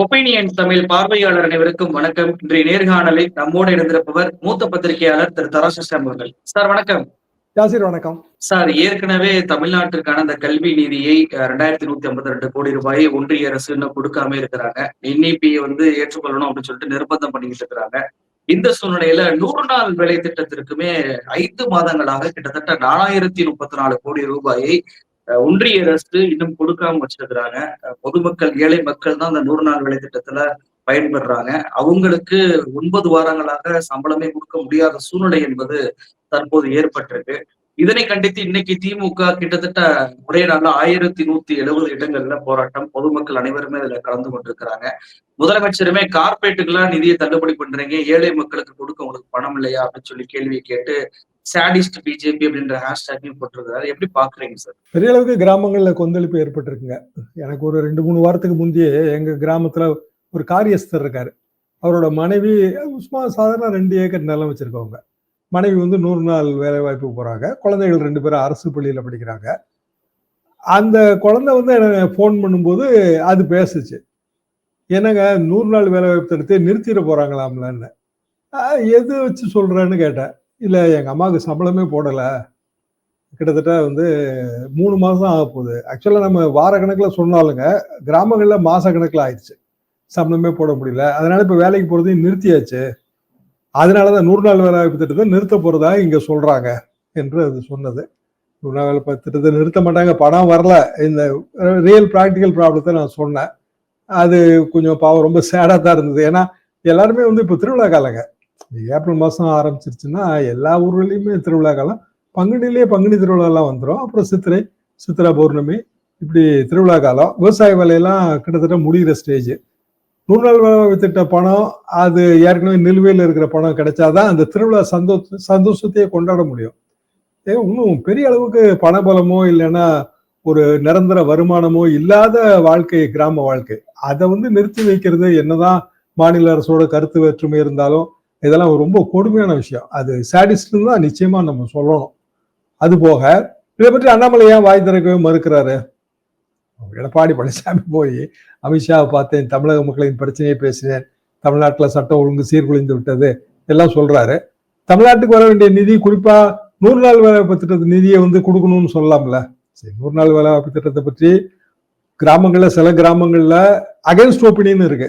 Opinion Tamil பார்வையாளர் அனைவருக்கும் வணக்கம். இன்றைய நேர்காணலில் நம்மோடு இருந்திருப்பவர் மூத்த பத்திரிகையாளர் திரு தராசிஸ்டம் அவர்கள். சார் வணக்கம். யாசிர் வணக்கம். சார் ஏற்கனவே தமிழ்நாட்டிற்கான அந்த கல்வி நிதியை ரெண்டாயிரத்தி நூத்தி ஐம்பத்தி ரெண்டு கோடி ரூபாயை ஒன்றிய அரசு இன்னும் கொடுக்காம இருக்கிறாங்க. என்இபி வந்து ஏற்றுக்கொள்ளணும் அப்படின்னு சொல்லிட்டு நிர்பந்தம் பண்ணிக்கிட்டு இருக்கிறாங்க. இந்த சூழ்நிலையில நூறு நாள் வேலை திட்டத்திற்குமே ஐந்து மாதங்களாக கிட்டத்தட்ட நாலாயிரத்தி முப்பத்தி நாலு கோடி ரூபாயை ஒன்றிய அரசு இன்னும் கொடுக்காம வச்சிருக்கிறாங்க. பொதுமக்கள் ஏழை மக்கள் தான் அந்த நூறு நாள் வேலை திட்டத்துல பயன்படுறாங்க. அவங்களுக்கு ஒன்பது வாரங்களாக சம்பளமே கொடுக்க முடியாத சூழ்நிலை என்பது தற்போது ஏற்பட்டிருக்கு. இதனை கண்டித்து இன்னைக்கு திமுக கிட்டத்தட்ட ஒரே நாள்ல ஆயிரத்தி நூத்தி எழுபது இடங்கள்ல போராட்டம். பொதுமக்கள் அனைவருமே இதுல கலந்து கொண்டிருக்கிறாங்க. முதலமைச்சருமே கார்பரேட்டுக்கெல்லாம் நிதியை தள்ளுபடி பண்றீங்க. ஏழை மக்களுக்கு கொடுக்க உங்களுக்கு பணம் இல்லையா அப்படின்னு சொல்லி கேள்வியை கேட்டு சாடிஸ்ட் பிஜேபி அப்படின்ற ஹேஷ்டேக்கையும் போட்டிருக்காரு. எப்படி பாக்குறீங்க சார் பெரிய அளவுக்கு கிராமங்கள்ல கொந்தளிப்பு ஏற்பட்டிருக்குங்க. எனக்கு ஒரு ரெண்டு மூணு வாரத்துக்கு முந்தைய எங்க கிராமத்துல ஒரு காரியஸ்தர் இருக்காரு. அவரோட மனைவி சும்மா சாதாரண ரெண்டு ஏக்கர் நிலம் வச்சிருக்கவங்க. மனைவி வந்து நூறு நாள் வேலை வாய்ப்பு போறாங்க. குழந்தைகள் ரெண்டு பேரும் அரசு பள்ளியில படிக்கிறாங்க. அந்த குழந்தை வந்து எனக்கு ஃபோன் பண்ணும்போது அது பேசுச்சு. என்னங்க நூறு நாள் வேலை வாய்ப்பு எடுத்து நிறுத்திட போறாங்களாம்லன்னு. எது வச்சு சொல்றேன்னு கேட்டேன். இல்லை எங்கள் அம்மாவுக்கு சம்பளமே போடலை. கிட்டத்தட்ட வந்து மூணு மாதம் ஆக போகுது. ஆக்சுவலாக நம்ம வார கணக்கில் சொன்னாலுங்க கிராமங்களில் மாத கணக்கில் ஆயிடுச்சு. சம்பளமே போட முடியல. அதனால இப்போ வேலைக்கு போகிறதையும் நிறுத்தியாச்சு. அதனால தான் நூறு நாள் வேலை வாய்ப்பு திட்டத்தை நிறுத்த போகிறதா இங்கே சொல்கிறாங்க என்று அது சொன்னது. நூறு நாள் வேலை திட்டத்தை நிறுத்த மாட்டாங்க. பணம் வரல. இந்த ரியல் ப்ராக்டிக்கல் ப்ராப்ளத்தை நான் சொன்னேன். அது கொஞ்சம் பாவம் ரொம்ப சேடாக தான் இருந்தது. ஏன்னா எல்லாருமே வந்து இப்போ திருவிழா காலங்க. ஏப்ரல் மாதம் ஆரம்பிச்சிருச்சுன்னா எல்லா ஊர்லேயுமே திருவிழா காலம் பங்குனிலேயே பங்குனி திருவிழாலாம் வந்துடும் அப்புறம் சித்திரை சித்திரா பௌர்ணமி இப்படி திருவிழா காலம். விவசாய வேலையெல்லாம் கிட்டத்தட்ட முடிகிற ஸ்டேஜ் நூறு நாள் வேலை திட்ட பணம் அது ஏற்கனவே நிலுவையில் இருக்கிற பணம் கிடைச்சாதான் அந்த திருவிழா சந்தோஷ சந்தோஷத்தையே கொண்டாட முடியும். ஏ இன்னும் பெரிய அளவுக்கு பணபலமோ இல்லைன்னா ஒரு நிரந்தர வருமானமோ இல்லாத வாழ்க்கை கிராம வாழ்க்கை. அதை வந்து நிறுத்தி வைக்கிறது என்னதான் மாநில அரசோட கருத்து வேற்றுமை இருந்தாலும் இதெல்லாம் ரொம்ப கொடுமையான விஷயம். அது சாடிஸ்ட்னு தான் நிச்சயமாக நம்ம சொல்லணும். அது போக இதை பற்றி அண்ணாமலை ஏன் வாய் திறக்கவே மறுக்கிறாரு? எடப்பாடி பழனிசாமி போய் அமித்ஷாவை பார்த்தேன் தமிழக மக்களின் பிரச்சனையை பேசினேன் தமிழ்நாட்டில் சட்டம் ஒழுங்கு சீர்குலைந்து விட்டது எல்லாம் சொல்றாரு. தமிழ்நாட்டுக்கு வர வேண்டிய நிதி குறிப்பா நூறு நாள் வேலைவாய்ப்பு திட்டத்து நிதியை வந்து கொடுக்கணும்னு சொல்லலாம்ல சரி நூறு நாள் வேலைவாய்ப்பு திட்டத்தை பற்றி கிராமங்களில் சில கிராமங்களில் அகைன்ஸ்ட் ஒப்பீனியன் இருக்கு.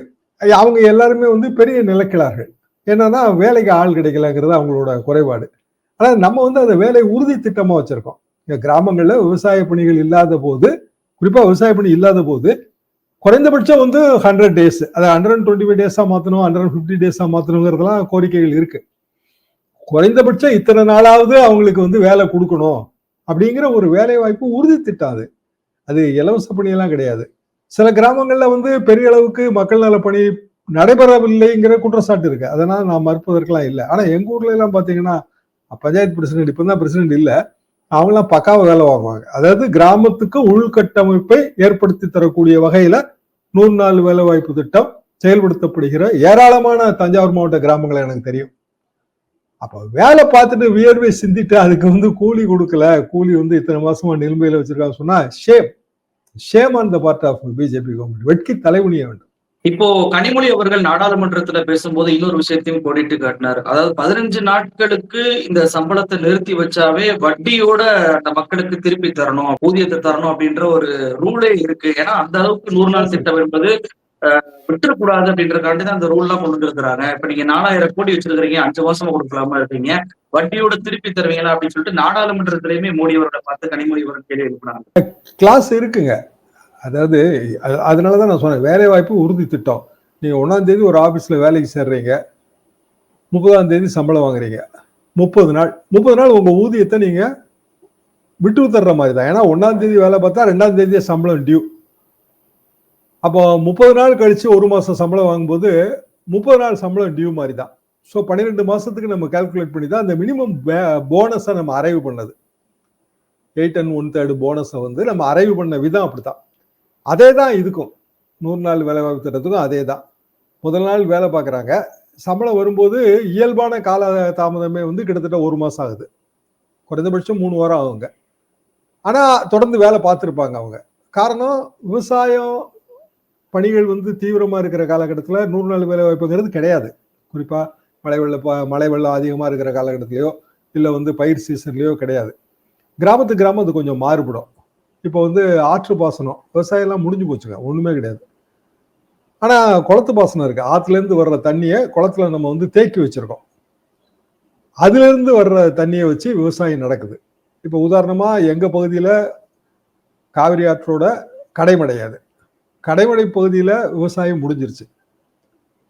அவங்க எல்லாருமே வந்து பெரிய நிலக்கிழார்கள் என்னன்னா வேலைக்கு ஆள் கிடைக்கலங்கிறது அவங்களோட குறைபாடு. ஆனால் நம்ம வந்து அந்த வேலை உறுதி திட்டமாக வச்சுருக்கோம். இங்கே கிராமங்களில் விவசாய பணிகள் இல்லாத போது குறிப்பாக விவசாய பணி இல்லாத போது குறைந்தபட்சம் வந்து ஹண்ட்ரட் டேஸ் அதை ஹண்ட்ரட் அண்ட் டுவெண்ட்டி ஃபைவ் டேஸாக மாற்றணும் ஹண்ட்ரட் அண்ட் ஃபிஃப்டி டேஸாக மாற்றணுங்கிறதுலாம் கோரிக்கைகள் இருக்குது குறைந்தபட்சம் இத்தனை நாளாவது அவங்களுக்கு வந்து வேலை கொடுக்கணும் அப்படிங்கிற ஒரு வேலை வாய்ப்பு உறுதி திட்டம் அது. அது இலவச பணியெல்லாம் கிடையாது. சில கிராமங்களில் வந்து பெரிய அளவுக்கு மக்கள் நல பணி நடைபெறவில்லைங்கிற குற்றச்சாட்டு இருக்கு. அதனால நான் மறுப்பதற்கெல்லாம் இல்லை. ஆனா எங்க ஊர்ல எல்லாம் பாத்தீங்கன்னா பஞ்சாயத்து பிரசிடென்ட் இப்பதான் பிரசிடென்ட் இல்லை. அவங்களாம் பக்காவை வேலை வாங்குவாங்க. அதாவது கிராமத்துக்கு உள்கட்டமைப்பை ஏற்படுத்தி தரக்கூடிய வகையில நூறு நாள் வேலை வாய்ப்பு திட்டம் செயல்படுத்தப்படுகிற ஏராளமான தஞ்சாவூர் மாவட்ட கிராமங்கள் எனக்கு தெரியும். அப்ப வேலை பார்த்துட்டு வியர்வை சிந்திட்டு அதுக்கு வந்து கூலி கொடுக்கல. கூலி வந்து இத்தனை மாசமா நிலுமையில வச்சிருக்காங்க சொன்னா shame shame on the part of BJP government வெட்கி தலைவணிய வேண்டும். இப்போ கனிமொழி அவர்கள் நாடாளுமன்றத்துல பேசும்போது இன்னொரு விஷயத்தையும் கோடிட்டு காட்டினார். அதாவது பதினஞ்சு நாட்களுக்கு இந்த சம்பளத்தை நிறுத்தி வச்சாவே வட்டியோட அந்த மக்களுக்கு திருப்பி தரணும் ஊதியத்தை தரணும் அப்படின்ற ஒரு ரூலே இருக்கு. ஏன்னா அந்த அளவுக்கு நூறு நாள் திட்டம் என்பது விட்டுறக்கூடாது அப்படின்றக்காண்டி தான் அந்த ரூல் எல்லாம் கொண்டு இருக்கிறாங்க இப்ப நீங்க நாலாயிரம் கோடி வச்சிருக்கிறீங்க அஞ்சு மாசமா கொடுக்கலாமா இருக்கீங்க வட்டியோட திருப்பி தருவீங்களா அப்படின்னு சொல்லிட்டு நாடாளுமன்றத்திலயுமே மோடி அவர்களை பார்த்து கனிமொழி அவர்கள் கேள்வி எழுப்பினாங்க. கிளாஸ் இருக்குங்க. அதாவது அதனால தான் நான் சொன்னேன் வேலை வாய்ப்பு உறுதி திட்டம். நீங்கள் ஒன்றாம் தேதி ஒரு ஆஃபீஸில் வேலைக்கு சேர்றீங்க முப்பதாம் தேதி சம்பளம் வாங்குறீங்க. முப்பது நாள் முப்பது நாள் உங்கள் ஊதியத்தை நீங்கள் விட்டு தர்ற மாதிரி தான் ஏன்னா ஒன்றாம் தேதி வேலை பார்த்தா ரெண்டாம் தேதியே சம்பளம் டியூ அப்போ முப்பது நாள் கழித்து ஒரு மாதம் சம்பளம் வாங்கும்போது முப்பது நாள் சம்பளம் டியூ மாதிரி தான் ஸோ பன்னிரெண்டு மாதத்துக்கு நம்ம கால்குலேட் பண்ணி தான் அந்த மினிமம் போனஸை நம்ம அரைவு பண்ணது. எயிட் அண்ட் ஒன் தேர்டு போனஸை வந்து நம்ம அரைவு பண்ண விதம் அப்படி தான் அதே தான் இதுக்கும். நூறு நாள் வேலைவாய்ப்பு திட்டத்துக்கும் அதே தான் முதல் நாள் வேலை பார்க்குறாங்க. சம்பளம் வரும்போது இயல்பான கால தாமதமே வந்து கிட்டத்தட்ட ஒரு மாதம் ஆகுது. குறைந்தபட்சம் மூணு வாரம் ஆகுங்க. ஆனால் தொடர்ந்து வேலை பார்த்துருப்பாங்க அவங்க. காரணம் விவசாயம் பணிகள் வந்து தீவிரமாக இருக்கிற காலகட்டத்தில் நூறு நாள் வேலை வாய்ப்புங்கிறது கிடையாது. குறிப்பாக மழை வெள்ள மழை வெள்ளம் அதிகமாக இருக்கிற காலகட்டத்திலையோ இல்லை வந்து பயிர் சீசன்லேயோ கிடையாது. கிராமத்து கிராமம் அது கொஞ்சம் மாறுபடும். இப்போ வந்து ஆற்று பாசனம் விவசாயம்லாம் முடிஞ்சு போச்சுங்க. ஒன்றுமே கிடையாது. ஆனால் குளத்து பாசனம் இருக்குது ஆற்றுலேருந்து இருந்து வர்ற தண்ணியை குளத்துல நம்ம வந்து தேக்கி வச்சுருக்கோம். அதுலேருந்து வர்ற தண்ணியை வச்சு விவசாயம் நடக்குது. இப்போ உதாரணமாக எங்கள் பகுதியில் காவிரி ஆற்றோட கடைமடையாது கடைமடை பகுதியில் விவசாயம் முடிஞ்சிருச்சு.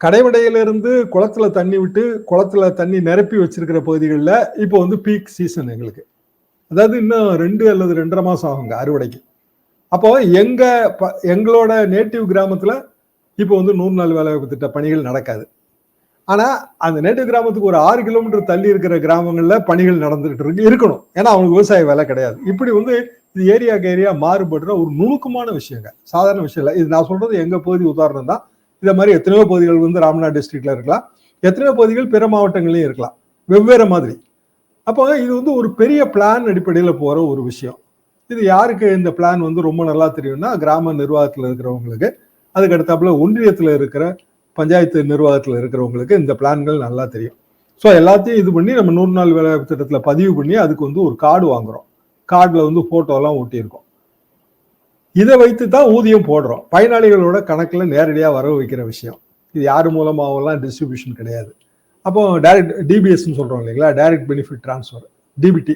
கடைமடையிலேருந்து குளத்துல தண்ணி விட்டு குளத்துல தண்ணி நிரப்பி வச்சிருக்கிற பகுதிகளில் இப்போ வந்து பீக் சீசன் எங்களுக்கு. அதாவது இன்னும் ரெண்டு அல்லது ரெண்டரை மாதம் ஆகுங்க அறுவடைக்கு. அப்போ எங்க ப- எங்களோட நேட்டிவ் கிராமத்துல இப்போ வந்து நூறு நாள் வேலைவாய்ப்பு திட்ட பணிகள் நடக்காது. ஆனா அந்த நேட்டிவ் கிராமத்துக்கு ஒரு ஆறு கிலோமீட்டர் தள்ளி இருக்கிற கிராமங்கள்ல பணிகள் நடந்துகிட்டு இருக்கு இருக்கணும். ஏன்னா அவங்களுக்கு விவசாய வேலை கிடையாது. இப்படி வந்து இது ஏரியாக்கு ஏரியா மாறுபடுற ஒரு நுணுக்கமான விஷயங்க. சாதாரண விஷயம் இல்லை. இது நான் சொல்றது எங்க பகுதி உதாரணம் தான். இதை மாதிரி எத்தனையோ பகுதிகள் வந்து ராம்நாத் டிஸ்ட்ரிக்ட்ல இருக்கலாம். எத்தனையோ பகுதிகள் பிற மாவட்டங்களையும் இருக்கலாம். வெவ்வேறு மாதிரி. அப்போ இது வந்து ஒரு பெரிய பிளான் அடிப்படையில் போகிற ஒரு விஷயம். இது யாருக்கு இந்த பிளான் வந்து ரொம்ப நல்லா தெரியும்னா கிராம நிர்வாகத்தில் இருக்கிறவங்களுக்கு அதுக்கு அடுத்தாப்புல ஒன்றியத்தில் இருக்கிற பஞ்சாயத்து நிர்வாகத்தில் இருக்கிறவங்களுக்கு இந்த பிளான்கள் நல்லா தெரியும். ஸோ எல்லாத்தையும் இது பண்ணி நம்ம நூறு நாள் வேலை திட்டத்தில் பதிவு பண்ணி அதுக்கு வந்து ஒரு கார்டு வாங்குறோம். கார்டில் வந்து ஃபோட்டோலாம் ஒட்டியிருக்கோம். இதை வைத்து தான் ஊதியம் போடுறோம். பயனாளிகளோட கணக்கில் நேரடியாக வர வைக்கிற விஷயம். இது யார் மூலமாகலாம் டிஸ்ட்ரிபியூஷன் கிடையாது. அப்போ டைரக்ட் டிபிஎஸ்ன்னு சொல்கிறோம் இல்லைங்களா? டைரக்ட் பெனிஃபிட் ட்ரான்ஸ்ஃபர் டிபிடி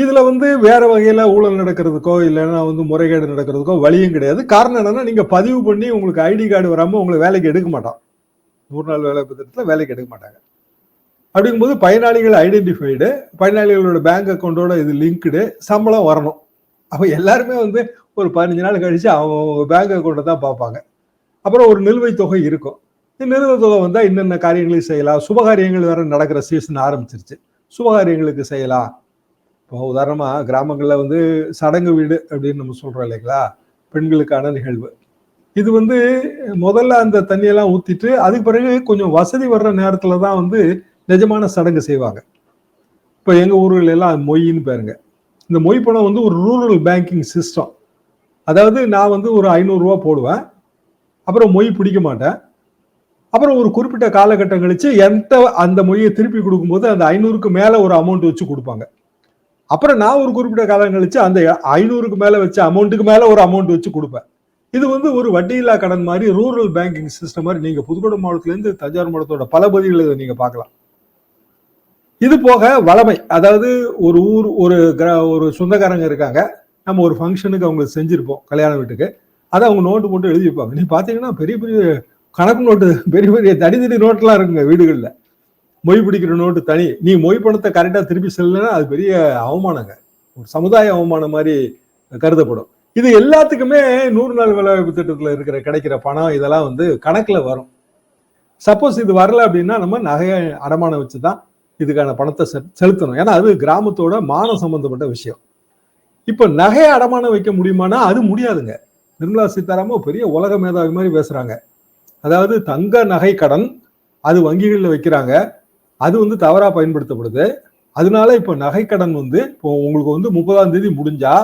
இதில் வந்து வேறு வகையில் ஊழல் நடக்கிறதுக்கோ இல்லைன்னா வந்து முறைகேடு நடக்கிறதுக்கோ வழியும் கிடையாது. காரணம் என்னன்னா நீங்கள் பதிவு பண்ணி உங்களுக்கு ஐடி கார்டு வராமல் உங்களை வேலைக்கு எடுக்க மாட்டான். நூறு நாள் வேலை திட்டத்தில் வேலைக்கு எடுக்க மாட்டாங்க. அப்படிங்கும்போது பயனாளிகள் ஐடென்டிஃபைடு பயனாளிகளோட பேங்க் அக்கௌண்ட்டோட இது லிங்க்டு சம்பளம் வரணும். அப்போ எல்லாருமே வந்து ஒரு பதினஞ்சு நாள் கழித்து அவங்க பேங்க் அக்கௌண்ட்டை தான் பார்ப்பாங்க. அப்புறம் ஒரு நிலுவைத் தொகை இருக்கும். இந்த தொகை வந்தால் என்னென்ன காரியங்களையும் செய்யலாம். சுபகாரியங்கள் வேற நடக்கிற சீசன் ஆரம்பிச்சிருச்சு. சுபகாரியங்களுக்கு செய்யலாம். இப்போ உதாரணமாக கிராமங்களில் வந்து சடங்கு வீடு அப்படின்னு நம்ம சொல்கிறோம் இல்லைங்களா? பெண்களுக்கான நிகழ்வு. இது வந்து முதல்ல அந்த தண்ணியெல்லாம் ஊற்றிட்டு அதுக்கு பிறகு கொஞ்சம் வசதி வர்ற நேரத்தில் தான் வந்து நிஜமான சடங்கு செய்வாங்க. இப்போ எங்கள் ஊர்கள் எல்லாம் மொய்ன்னு பேருங்க. இந்த மொய் பணம் வந்து ஒரு ரூரல் பேங்கிங் சிஸ்டம் அதாவது நான் வந்து ஒரு ஐநூறுரூவா போடுவேன். அப்புறம் மொய் பிடிக்க மாட்டேன். அப்புறம் ஒரு குறிப்பிட்ட காலகட்டம் கழிச்சு எந்த அந்த மொழியை திருப்பி கொடுக்கும்போது அந்த ஐநூறுக்கு மேல ஒரு அமௌண்ட் வச்சு கொடுப்பாங்க. அப்புறம் நான் ஒரு குறிப்பிட்ட காலம் கழிச்சு அந்த ஐநூறுக்கு மேல வச்ச அமௌண்ட்டுக்கு மேல ஒரு அமௌண்ட் வச்சு கொடுப்பேன். இது வந்து ஒரு வட்டியில்லா கடன் மாதிரி ரூரல் பேங்கிங் சிஸ்டம் மாதிரி நீங்க புதுக்கோட்டை மாவட்டத்திலேருந்து தஞ்சாவூர் மாவட்டத்தோட பல பகுதிகளில் இதை நீங்க பார்க்கலாம். இது போக வளமை அதாவது ஒரு ஊர் ஒரு கிர- ஒரு சொந்தக்காரங்க இருக்காங்க. நம்ம ஒரு ஃபங்க்ஷனுக்கு அவங்க செஞ்சிருப்போம் கல்யாண வீட்டுக்கு. அதை அவங்க நோட்டு போட்டு எழுதி வைப்பாங்க. நீ பார்த்தீங்கன்னா பெரிய பெரிய கணக்கு நோட்டு பெரிய பெரிய தடி தடி நோட்டெல்லாம் இருக்குங்க வீடுகளில். மொய் பிடிக்கிற நோட்டு தனி. நீ மொய் பணத்தை கரெக்டாக திருப்பி செல்லலைன்னா அது பெரிய அவமானங்க. ஒரு சமுதாய அவமானம் மாதிரி கருதப்படும். இது எல்லாத்துக்குமே நூறு நாள் வேலைவாய்ப்பு திட்டத்தில் இருக்கிற கிடைக்கிற பணம் இதெல்லாம் வந்து கணக்கில் வரும். சப்போஸ் இது வரல அப்படின்னா நம்ம நகையை அடமானம் வச்சு தான் இதுக்கான பணத்தை செ- செலுத்தணும். ஏன்னா அது கிராமத்தோட மானம் சம்பந்தப்பட்ட விஷயம். இப்போ நகையை அடமானம் வைக்க முடியுமானா அது முடியாதுங்க. நிர்மலா சீதாராமன் பெரிய உலக மேதாவி மாதிரி பேசுகிறாங்க அதாவது தங்க நகை கடன் அது வங்கிகளில் வைக்கிறாங்க. அது வந்து தவறா பயன்படுத்தப்படுது. அதனால இப்போ நகைக்கடன் வந்து இப்போ உங்களுக்கு வந்து முப்பதாம் தேதி முடிஞ்சா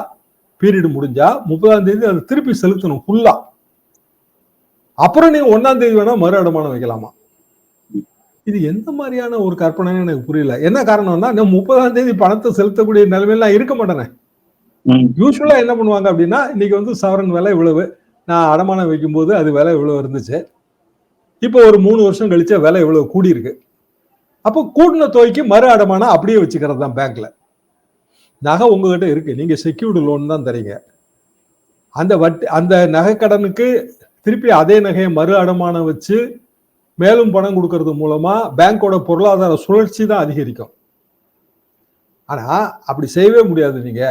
பீரியட் முடிஞ்சா முப்பதாம் தேதி அதை திருப்பி செலுத்தணும் ஃபுல்லா அப்புறம் நீங்க ஒன்னாம் தேதி வேணா மறு அடமானம் வைக்கலாமா? இது எந்த மாதிரியான ஒரு கற்பனைன்னு எனக்கு புரியல. என்ன காரணம்னா நான் முப்பதாம் தேதி பணத்தை செலுத்தக்கூடிய நிலைமையில இருக்க மாட்டேனே. யூஸ்வலா என்ன பண்ணுவாங்க அப்படின்னா இன்னைக்கு வந்து சவரன் விலை இவ்வளவு. நான் அடமானம் வைக்கும்போது அது விலை இவ்வளவு இருந்துச்சு. இப்போ ஒரு மூணு வருஷம் கழிச்ச விலை இவ்வளவு கூடி இருக்கு அப்போ கூடின தொகைக்கு மறு அடமானம் அப்படியே வச்சுக்கிறது தான் பேங்க்ல நகை உங்ககிட்ட இருக்கு. நீங்க செக்யூர்டு லோன் தான் தரீங்க. அந்த வட்டி அந்த நகை கடனுக்கு திருப்பி அதே நகையை மறு அடமானம் வச்சு மேலும் பணம் கொடுக்கறது மூலமா பேங்கோட பொருளாதார சுழற்சி தான் அதிகரிக்கும். ஆனா அப்படி செய்யவே முடியாது நீங்க.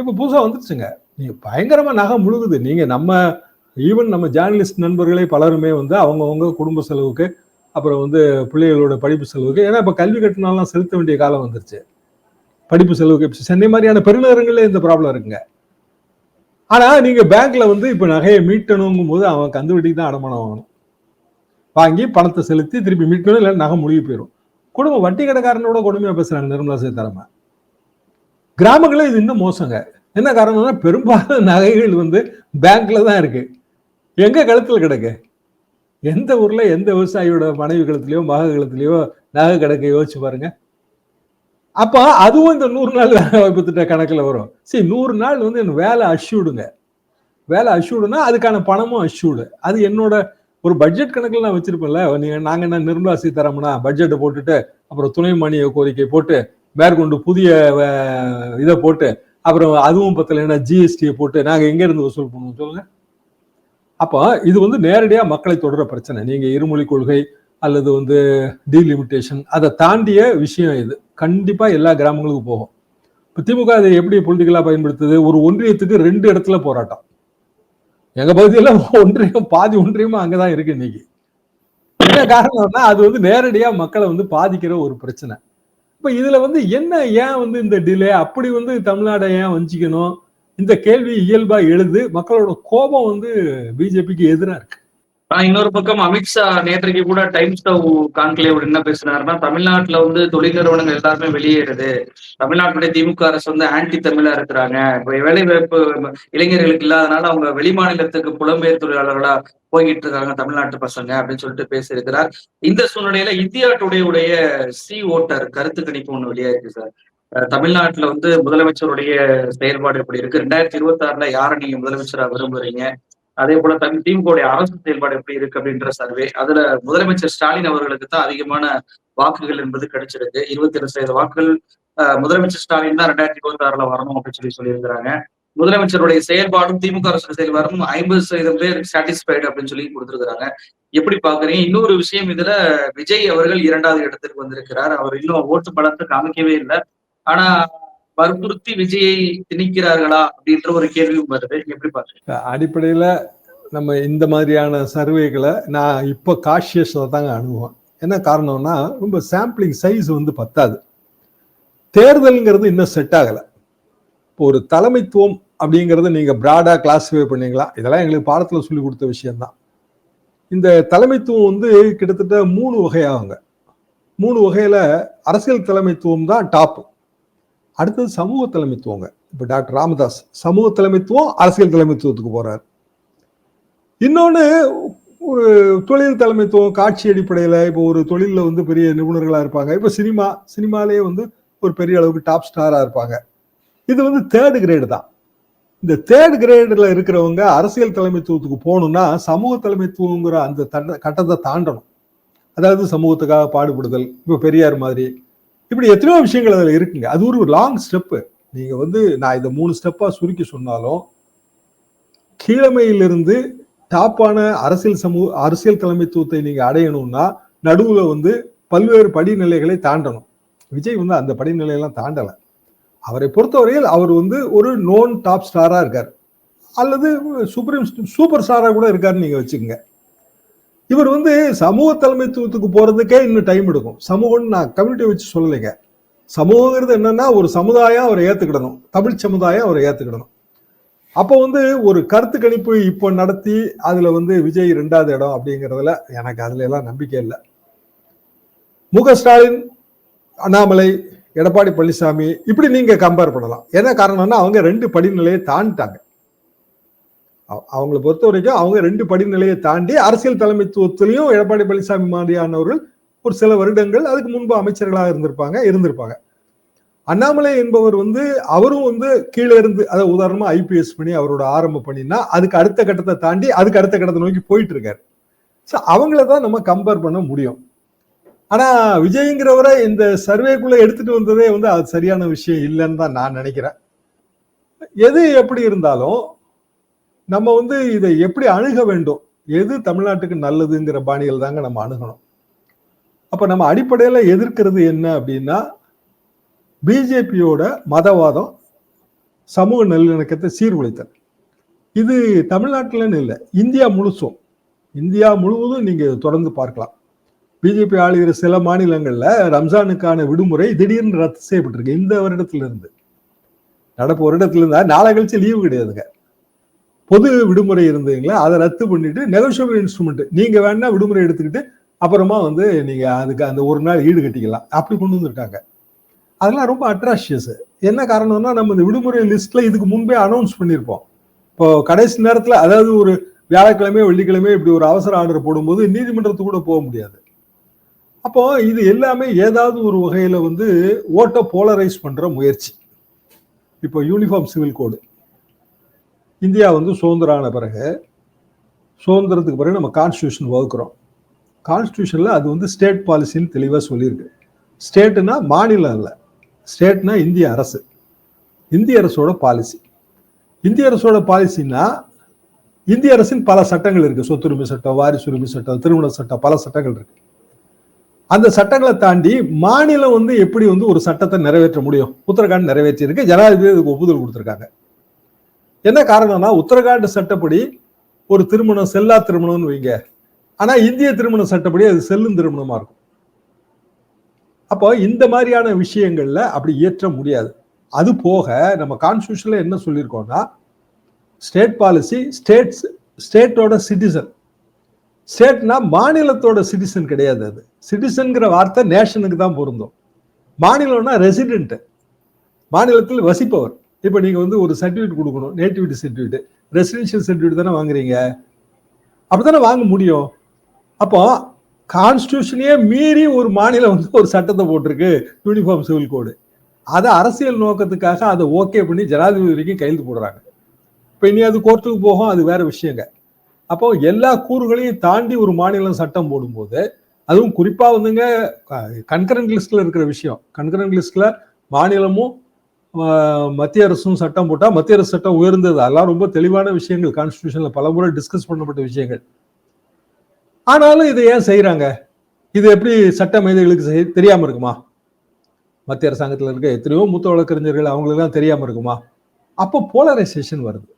இப்ப புதுசா வந்துருச்சுங்க. நீங்க பயங்கரமா நகை முழுகுது. நீங்க நம்ம ஈவன் நம்ம ஜேர்னலிஸ்ட் நண்பர்களே பலருமே வந்து அவங்கவுங்க குடும்ப செலவுக்கு அப்புறம் வந்து பிள்ளைகளோட படிப்பு செலவுக்கு ஏன்னா இப்போ கல்வி கட்டணம்லாம் செலுத்த வேண்டிய காலம் வந்துருச்சு. படிப்பு செலவுக்கு சென்னை மாதிரியான பெருநகரங்கள்ல இந்த ப்ராப்ளம் இருக்குங்க. ஆனால் நீங்கள் பேங்க்ல வந்து இப்போ நகையை மீட்டணுங்கும் போது அவன் கந்து வட்டிக்கு தான் அடமானம் வாங்கணும். வாங்கி பணத்தை செலுத்தி திருப்பி மீட்கணும் இல்லை நகை முழுகி போயிடும். குடும்ப வட்டி கடைக்காரனோட கொடுமையாக பேசுகிறாங்க நிர்மலா சீதாராமன். கிராமங்களில் இது இன்னும் மோசங்க. என்ன காரணம்னா பெரும்பாலும் நகைகள் வந்து பேங்க்ல தான் இருக்குது எங்க கழுத்தில் கிடக்கு? எந்த ஊர்ல எந்த விவசாயியோட மனைவி கழுத்துலயோ மக கழுத்துலயோ நகை கிடக்க யோசிச்சு பாருங்க. அப்ப அதுவும் இந்த நூறு நாள் வேலை வாய்ப்பு திட்ட கணக்கில் வரும். சரி நூறு நாள் வந்து எனக்கு வேலை அஷ்யூடுங்க. வேலை அஷ்யூடுனா அதுக்கான பணமும் அஷ்யூடு. அது என்னோட ஒரு பட்ஜெட் கணக்கில் நான் வச்சிருப்பேன்ல. நீங்க நாங்க என்ன நிர்மலா சீதாராமனா பட்ஜெட்டை போட்டுட்டு அப்புறம் துணை மானிய கோரிக்கை போட்டு மேற்கொண்டு புதிய இதை போட்டு அப்புறம் அதுவும் பத்தலைன்னா ஜிஎஸ்டியை போட்டு நாங்கள் எங்கேருந்து வசூல் பண்ணுவோம் சொல்லுங்கள் அப்போ இது வந்து நேரடியாக மக்களை தொடர பிரச்சனை. நீங்கள் இருமொழி கொள்கை அல்லது வந்து டீலிமிட்டேஷன் அதை தாண்டிய விஷயம் இது. கண்டிப்பாக எல்லா கிராமங்களுக்கும் போகும். இப்போ திமுக அதை எப்படி பொலிட்டிக்கலாக பயன்படுத்துது? ஒரு ஒன்றியத்துக்கு ரெண்டு இடத்துல போராட்டம். எங்கள் பகுதியில் ஒன்றியம் பாதி ஒன்றியமும் அங்கதான் இருக்கு இன்னைக்கு. என்ன காரணம்னா அது வந்து நேரடியாக மக்களை வந்து பாதிக்கிற ஒரு பிரச்சனை. இப்போ இதில் வந்து என்ன ஏன் வந்து இந்த டிலே அப்படி வந்து தமிழ்நாடை ஏன் வஞ்சிக்கணும்? இந்த கேள்வி இயல்பா எழுது மக்களோட கோபம் வந்து பிஜேபிக்கு எதிராக இருக்கு. இன்னொரு பக்கம் அமித்ஷா நேற்றைக்கு கூட டைம்ஸ் ஸ்டவ் கான்க்ளேவ் என்ன பேசினாருன்னா தமிழ்நாட்டுல வந்து தொழில் நிறுவனங்கள் எல்லாருமே வெளியேறுது. தமிழ்நாட்டுடைய திமுக அரசு வந்து ஆன்டி தமிழா இருக்கிறாங்க. வேலை வாய்ப்பு இளைஞர்களுக்கு இல்லாதனால அவங்க வெளிமாநிலத்துக்கு புலம்பெயர் தொழிலாளர்களா போய்கிட்டு இருக்காங்க தமிழ்நாட்டு பசங்க அப்படின்னு சொல்லிட்டு பேசியிருக்கிறார். இந்த சூழ்நிலையில இந்தியா டுடேவுடைய சி ஓட்டர் கருத்து கணிப்பு ஒண்ணு வெளியாயிருக்கு சார். தமிழ்நாட்டுல வந்து முதலமைச்சருடைய செயல்பாடு எப்படி இருக்கு? ரெண்டாயிரத்தி இருபத்தி ஆறுல யாரை நீங்க முதலமைச்சரா விரும்புறீங்க? அதே போல தமிழ் திமுகவுடைய அரசு செயல்பாடு எப்படி இருக்கு அப்படின்ற சர்வே. அதுல முதலமைச்சர் ஸ்டாலின் அவர்களுக்கு தான் அதிகமான வாக்குகள் என்பது கிடைச்சிருக்கு. இருபத்தி ஏழு சதவீத வாக்குகள் அஹ், முதலமைச்சர் ஸ்டாலின் தான் ரெண்டாயிரத்தி இருபத்தி ஆறுல வரணும் அப்படின்னு சொல்லி சொல்லியிருக்கிறாங்க. முதலமைச்சருடைய செயல்பாடும் திமுக அரசு செயல்பாடும் ஐம்பது சதவீதம் பேர் சாட்டிஸ்ஃபைடு அப்படின்னு சொல்லி கொடுத்துருக்காங்க எப்படி பாக்குறீங்க? இன்னொரு விஷயம் இதுல விஜய் அவர்கள் இரண்டாவது இடத்திற்கு வந்திருக்கிறார். அவர் இன்னும் ஓட்டு பலத்தை காமிக்கவே இல்லை. ஆனா வற்புறுத்தி விஜயை திணிக்கிறார்களா அப்படின்ற ஒரு கேள்வியும் வருது. எப்படி பாருங்க அடிப்படையில நம்ம இந்த மாதிரியான சர்வேகளை நான் இப்போ காஷியஸாக தாங்க அணுகுவேன். என்ன காரணம்னா ரொம்ப சாம்பிளிங் சைஸ் வந்து பத்தாது. தேர்தல்ங்கிறது இன்னும் செட் ஆகலை. இப்போ ஒரு தலைமைத்துவம் அப்படிங்கிறத நீங்கள் ப்ராடாக கிளாஸிஃபை பண்ணீங்களா? இதெல்லாம் எங்களுக்கு பாடத்தில் சொல்லி கொடுத்த விஷயம்தான். இந்த தலைமைத்துவம் வந்து கிட்டத்தட்ட மூணு வகையாகுங்க. மூணு வகையில் அரசியல் தலைமைத்துவம் தான் டாப்பு அடுத்தது சமூக தலைமைத்துவங்க. இப்போ டாக்டர் ராமதாஸ் சமூக தலைமைத்துவம் அரசியல் தலைமைத்துவத்துக்கு போகிறார் இன்னொன்று ஒரு தொழில் தலைமைத்துவம் காட்சி அடிப்படையில் இப்போ ஒரு தொழிலில் வந்து பெரிய நிபுணர்களாக இருப்பாங்க. இப்போ சினிமா சினிமாலேயே வந்து ஒரு பெரிய அளவுக்கு டாப் ஸ்டாராக இருப்பாங்க. இது வந்து தேர்ட் கிரேடு தான். இந்த தேர்ட் கிரேடில் இருக்கிறவங்க அரசியல் தலைமைத்துவத்துக்கு போகணும்னா சமூக தலைமைத்துவங்கிற அந்த தட்ட கட்டத்தை தாண்டணும். அதாவது சமூகத்துக்காக பாடுபடுதல் இப்போ பெரியார் மாதிரி இப்படி எத்தனையோ விஷயங்கள் அதில் இருக்குங்க. அது ஒரு லாங் ஸ்டெப்பு நீங்கள் வந்து நான் இதை மூணு ஸ்டெப்பாக சுருக்கி சொன்னாலும் கீழமையிலிருந்து டாப்பான அரசியல் சமூக அரசியல் தலைமைத்துவத்தை நீங்கள் அடையணும்னா நடுவில் வந்து பல்வேறு படிநிலைகளை தாண்டணும். விஜய் வந்து அந்த படிநிலையெல்லாம் தாண்டலை. அவரை பொறுத்தவரையில் அவர் வந்து ஒரு நோன் டாப் ஸ்டாராக இருக்கார். அல்லது சுப்ரீம் சூப்பர் ஸ்டாராக கூட இருக்காருன்னு நீங்கள் வச்சுக்கோங்க. இவர் வந்து சமூக தலைமைத்துவத்துக்கு போறதுக்கே இன்னும் டைம் எடுக்கும். சமூகம்னு நான் கம்யூனிட்டி வச்சு சொல்லலைங்க. சமூகங்கிறது என்னன்னா ஒரு சமுதாயம் அவரை ஏத்துக்கிடணும். தமிழ் சமுதாயம் அவரை ஏத்துக்கிடணும். அப்போ வந்து ஒரு கருத்து கணிப்பு இப்போ நடத்தி அதுல வந்து விஜய் ரெண்டாவது இடம் அப்படிங்கிறதுல எனக்கு அதுல எல்லாம் நம்பிக்கை இல்லை. மு க ஸ்டாலின் அண்ணாமலை எடப்பாடி பழனிசாமி இப்படி நீங்க கம்பேர் பண்ணலாம். என்ன காரணம்னா அவங்க ரெண்டு படிநிலையை தாண்டிட்டாங்க. அவங்கள பொறுத்த வரைக்கும் அவங்க ரெண்டு படிநிலையை தாண்டி அரசியல் தலைமைத்துவத்திலையும் எடப்பாடி பழனிசாமி மாதிரியானவர்கள் ஒரு சில வருடங்கள் அதுக்கு முன்பு அமைச்சர்களாக இருந்திருப்பாங்க இருந்திருப்பாங்க. அண்ணாமலை என்பவர் வந்து அவரும் வந்து கீழே இருந்து அதாவது உதாரணமா ஐபிஎஸ் பண்ணி அவரோட ஆரம்ப பண்ணினா அதுக்கு அடுத்த கட்டத்தை தாண்டி அதுக்கு அடுத்த கட்டத்தை நோக்கி போயிட்டு இருக்காரு ஸோ அவங்கள தான் நம்ம கம்பேர் பண்ண முடியும். ஆனா விஜய்ங்கிறவரை இந்த சர்வேக்குள்ள எடுத்துட்டு வந்ததே வந்து அது சரியான விஷயம் இல்லைன்னு தான் நான் நினைக்கிறேன். எது எப்படி இருந்தாலும் நம்ம வந்து இதை எப்படி அணுக வேண்டும்? எது தமிழ்நாட்டுக்கு நல்லதுங்கிற பாணியில் தாங்க நம்ம அணுகணும். அப்ப நம்ம அடிப்படையில எதிர்க்கிறது என்ன அப்படின்னா பிஜேபியோட மதவாதம் சமூக நல்லிணக்கத்தை சீர்குலைத்தல். இது தமிழ்நாட்டிலன்னு இல்லை இந்தியா முழுசும். இந்தியா முழுவதும் நீங்க தொடர்ந்து பார்க்கலாம். பிஜேபி ஆளுகிற சில மாநிலங்கள்ல ரம்ஜானுக்கான விடுமுறை திடீர்னு ரத்து செய்யப்பட்டிருக்கு இந்த வருடத்துல இருந்து நடப்பு வருடத்துல இருந்தா நாளை கழிச்சு லீவு கிடையாதுங்க. பொது விடுமுறை இருந்ததுங்களா அதை ரத்து பண்ணிட்டு நெகோஷியபிள் இன்ஸ்ட்ருமெண்ட் நீங்க வேணா விடுமுறை எடுத்துக்கிட்டு அப்புறமா வந்து நீங்க அதுக்கு அந்த ஒரு நாள் ஈடு கட்டிக்கலாம். அப்படி கொண்டு வந்திருக்காங்க. அதெல்லாம் ரொம்ப அட்ராஷியஸ் என்ன காரணம்னா நம்ம இந்த விடுமுறை லிஸ்ட்ல இதுக்கு முன்பே அனௌன்ஸ் பண்ணியிருப்போம். இப்போ கடைசி நேரத்தில் அதாவது ஒரு வியாழக்கிழமை வெள்ளிக்கிழமை இப்படி ஒரு அவசர ஆர்டர் போடும்போது நீதிமன்றத்துக்கு கூட போக முடியாது. அப்போ இது எல்லாமே ஏதாவது ஒரு வகையில வந்து ஓட்டை போலரைஸ் பண்ற முயற்சி. இப்போ யூனிஃபார்ம் சிவில் கோடு இந்தியா வந்து சுதந்திரம் ஆன பிறகு சுதந்திரத்துக்கு பிறகு நம்ம கான்ஸ்டியூஷன் வகுக்கிறோம். கான்ஸ்டியூஷனில் அது வந்து ஸ்டேட் பாலிசின்னு தெளிவாக சொல்லியிருக்கு. ஸ்டேட்டுனா மாநிலம் இல்லை ஸ்டேட்னா இந்திய அரசு. இந்திய அரசோட பாலிசி இந்திய அரசோட பாலிசின்னா இந்திய அரசின் பல சட்டங்கள் இருக்குது சொத்துரிமை சட்டம் வாரிசுரிமை சட்டம் திருமண சட்டம் பல சட்டங்கள் இருக்கு. அந்த சட்டங்களை தாண்டி மாநிலம் வந்து எப்படி வந்து ஒரு சட்டத்தை நிறைவேற்ற முடியும்? உத்தரகாண்ட் நிறைவேற்றியிருக்கு. ஜனாதிபதி ஒப்புதல் கொடுத்துருக்காங்க. என்ன காரணம்னா உத்தரகாண்ட் சட்டப்படி ஒரு திருமணம் செல்லா திருமணம்னு வைங்க. ஆனா இந்திய திருமண சட்டப்படி அது செல்லும் திருமணமா இருக்கும். அப்போ இந்த மாதிரியான விஷயங்கள்ல அப்படி இயற்ற முடியாது. அது போக நம்ம கான்ஸ்டியூஷன்ல என்ன சொல்லியிருக்கோம்னா ஸ்டேட் பாலிசி ஸ்டேட்ஸ் ஸ்டேட்டோட சிட்டிசன் ஸ்டேட்னா மாநிலத்தோட சிட்டிசன் கிடையாது அது. சிட்டிசன்கிற வார்த்தை நேஷனுக்கு தான் பொருந்தும். மாநிலம்னா ரெசிடென்ட் மாநிலத்தில் வசிப்பவர். இப்போ நீங்கள் வந்து ஒரு சர்டிஃபிகேட் கொடுக்கணும். நேட்டிவிட்டி சர்டிஃபிகேட் ரெசிடென்ஷியல் சர்டிஃபிகேட் தானே வாங்குறீங்க? அப்படி தானே வாங்க முடியும்? அப்போ கான்ஸ்டியூஷனையே மீறி ஒரு மாநிலம் வந்து ஒரு சட்டத்தை போட்டிருக்கு. யூனிஃபார்ம் சிவில் கோடு அதை அரசியல் நோக்கத்துக்காக அதை ஓகே பண்ணி ஜனாதிபதி வரைக்கும் கையெழுத்து போடுறாங்க. இப்போ இனி அது கோர்ட்டுக்கு போகும் அது வேற விஷயங்க. அப்போ எல்லா கூறுகளையும் தாண்டி ஒரு மாநிலம் சட்டம் போடும்போது அதுவும் குறிப்பாக வந்துங்க கன்கரண்ட் லிஸ்ட்ல இருக்கிற விஷயம். கன்கரண்ட் லிஸ்ட்ல மாநிலமும் மத்திய அரசும் சட்டம் போட்டால் மத்திய அரசு சட்டம் உயர்ந்தது. அதெல்லாம் ரொம்ப தெளிவான விஷயங்கள். கான்ஸ்டியூஷனில் பல முறை டிஸ்கஸ் பண்ணப்பட்ட விஷயங்கள். ஆனாலும் இதை ஏன் செய்கிறாங்க இது எப்படி சட்ட மேதைகளுக்கு செய்- இருக்குமா? மத்திய அரசாங்கத்தில் இருக்க எத்தனையோ மூத்த வழக்கறிஞர்கள் அவங்களுக்குலாம் தெரியாமல் இருக்குமா? அப்போ போலரைசேஷன் வருது.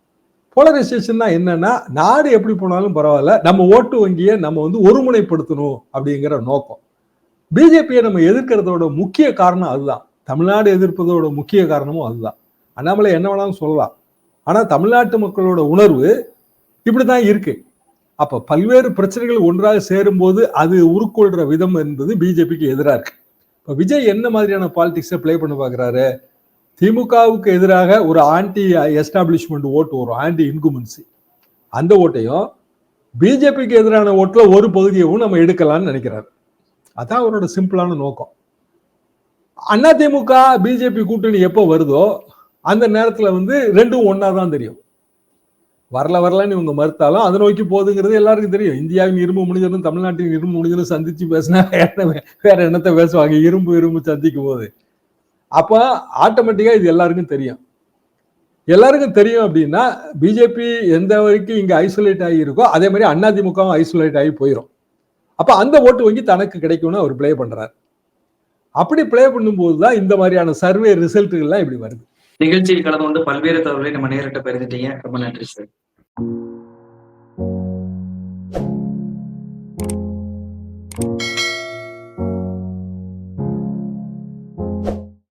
போலரைசேஷன்னா என்னன்னா நாடு எப்படி போனாலும் பரவாயில்ல நம்ம ஓட்டு வங்கியை நம்ம வந்து ஒருமுனைப்படுத்தணும் அப்படிங்கிற நோக்கம். பிஜேபியை நம்ம எதிர்க்கிறதோட முக்கிய காரணம் அதுதான். தமிழ்நாடு எதிர்ப்பதோட முக்கிய காரணமும் அதுதான். அண்ணாமலை என்ன வேணாலும் சொல்லலாம். ஆனால் தமிழ்நாட்டு மக்களோட உணர்வு இப்படி தான் இருக்கு. அப்போ பல்வேறு பிரச்சனைகள் ஒன்றாக சேரும்போது அது உருக்கொள்கிற விதம் என்பது பிஜேபிக்கு எதிராக இருக்கு. இப்போ விஜய் என்ன மாதிரியான பாலிடிக்ஸை ப்ளே பண்ண பார்க்குறாரு? திமுகவுக்கு எதிராக ஒரு ஆன்டி எஸ்டாப்ளிஷ்மெண்ட் ஓட்டு வரும் ஆன்டி இன்குமன்சி அந்த ஓட்டையும் பிஜேபிக்கு எதிரான ஓட்டில் ஒரு பகுதியவும் நம்ம எடுக்கலாம்னு நினைக்கிறாரு. அதான் அவரோட சிம்பிளான நோக்கம். அண்ணா திமுக பிஜேபி கூட்டணி எப்போ வருதோ அந்த நேரத்தில் வந்து ரெண்டும் ஒன்னா தான் தெரியும். வரல வரலன்னு இவங்க மறுத்தாலும் அதை நோக்கி போகுதுங்கிறது எல்லாருக்கும் தெரியும். இந்தியாவின் இரும்பு முடிஞ்சதும் தமிழ்நாட்டின் இரும்பு முடிஞ்சதும் சந்திச்சு பேசினா வேற வேற என்னத்தை பேசுவாங்க? இரும்பு இரும்பு சந்திக்கும் போது. அப்போ ஆட்டோமேட்டிக்காக இது எல்லாருக்கும் தெரியும். எல்லாருக்கும் தெரியும் அப்படின்னா பிஜேபி எந்த வரைக்கும் இங்க ஐசோலேட் ஆகி இருக்கோ அதே மாதிரி அதிமுகவும் ஐசோலேட் ஆகி போயிடும் அப்போ அந்த ஓட்டு வங்கி தனக்கு கிடைக்கும்னு அவர் ப்ளே பண்ணுறாரு அப்படி ப்ளே பண்ணும்போது தான் இந்த மாதிரியான சர்வே ரிசல்ட்டுகள்லாம் இப்படி வருது. நிகழ்ச்சியில் கலந்து கொண்டு பல்வேறு தகவல்களை நம்ம நேரிட்ட பெருந்துட்டீங்க ரொம்ப நன்றி சார்